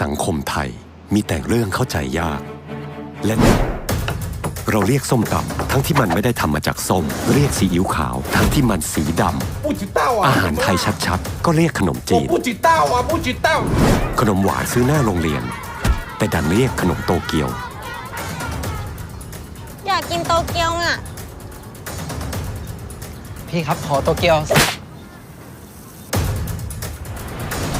สังคมไทยมีแต่เรื่องเข้าใจยาก และเราเรียกส้มตำทั้งที่มันไม่ได้ทำมาจากส้ม เรียกซีอิ๊วขาว ทั้งที่มันสีดำอาหารไทยชัดๆ ก็เรียกขนมจีนขนมหวานซื้อหน้าโรงเรียน แต่ดันเรียกขนมโตเกียว อยากกินโตเกียวอะ พี่ครับขอโตเกียว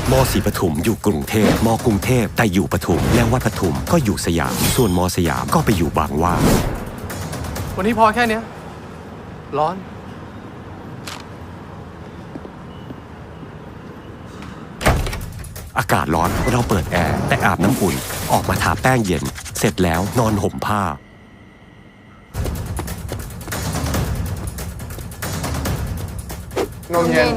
มศรีปทุมอยู่กรุงเทพมกรุงเทพแต่อยู่ปทุม และวัดปทุมก็อยู่สยาม ส่วนมสยามก็ไปอยู่บางหว่า วันนี้พอแค่เนี้ย ร้อน อากาศร้อนเราเปิดแอร์แต่อาบน้ำอุ่นออกมาทาแป้งเย็น เสร็จแล้วนอนห่มผ้า นมเย็น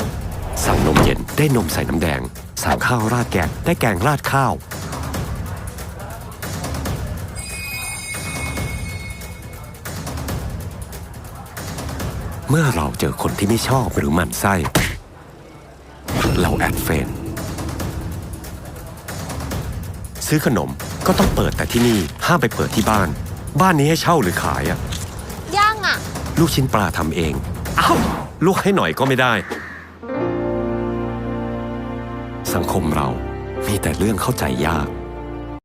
สั่งนมเย็นได้นมใส่น้ำแดง สั่งข้าวราดแกงได้แกงราดข้าว เมื่อเราเจอคนที่ไม่ชอบหรือหมันไส้ เราแอดเฟรนด์ซื้อขนมก็ต้องเปิดแต่ที่นี่ห้ามไปเปิดที่บ้าน บ้านนี้ให้เช่าหรือขายอะย่างอะลูกชิ้นปลาทำเองเอ้าลวกให้หน่อยก็ไม่ได้ สังคมเรามีแต่เรื่องเข้าใจยาก